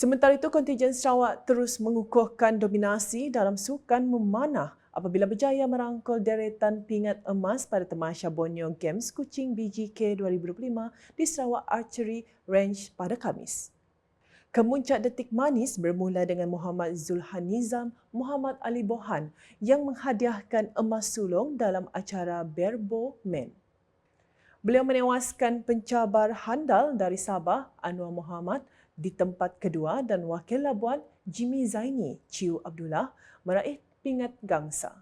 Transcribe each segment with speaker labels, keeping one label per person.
Speaker 1: Sementara itu, kontijen Sarawak terus mengukuhkan dominasi dalam sukan memanah apabila berjaya merangkul deretan pingat emas pada Temasya Borneo Games Kuching BGK 2025 di Sarawak Archery Range pada Khamis. Kemuncak detik manis bermula dengan Muhammad Zulhan Nizam Muhammad Ali Bohan yang menghadiahkan emas sulung dalam acara Berbo Men. Beliau menewaskan pencabar handal dari Sabah Anwar Muhammad di tempat kedua dan wakil labuan Jimmy Zaini Ciu Abdullah meraih pingat gangsa.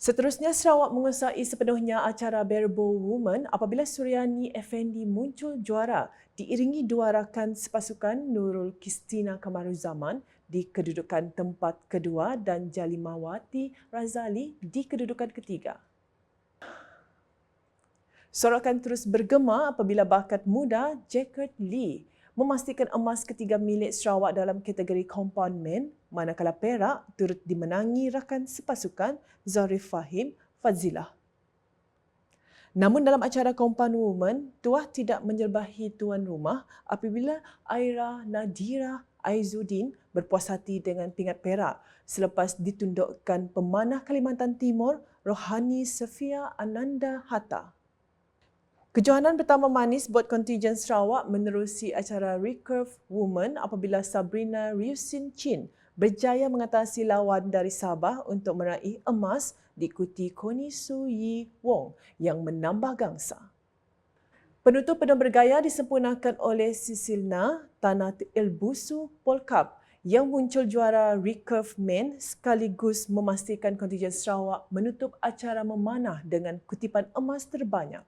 Speaker 1: Seterusnya, Sarawak menguasai sepenuhnya acara Berbo Women apabila Suryani Effendi muncul juara diiringi dua rakan sepasukan Nurul Kistina Kamaruzaman di kedudukan tempat kedua dan Jalimawati Razali di kedudukan ketiga. Sorakan terus bergema apabila bakat muda Jacob Lee memastikan emas ketiga milik Sarawak dalam kategori compound men manakala perak turut dimenangi rakan sepasukan Zarif Fahim Fazilah. Namun dalam acara compound woman, tuah tidak menyerbahi tuan rumah apabila Aira Nadira Aizuddin berpuas hati dengan pingat perak selepas ditundukkan pemanah Kalimantan Timur Rohani Safia Ananda Hatta. Kejohanan pertama manis buat kontijen Sarawak menerusi acara Recurve Woman apabila Sabrina Ryusin Chin berjaya mengatasi lawan dari Sabah untuk meraih emas diikuti Koni Su Yi Wong yang menambah gangsa. Penutup penuh bergaya disempurnakan oleh Sisilna Tanah Elbusu Polkap yang muncul juara Recurve Men sekaligus memastikan kontijen Sarawak menutup acara memanah dengan kutipan emas terbanyak.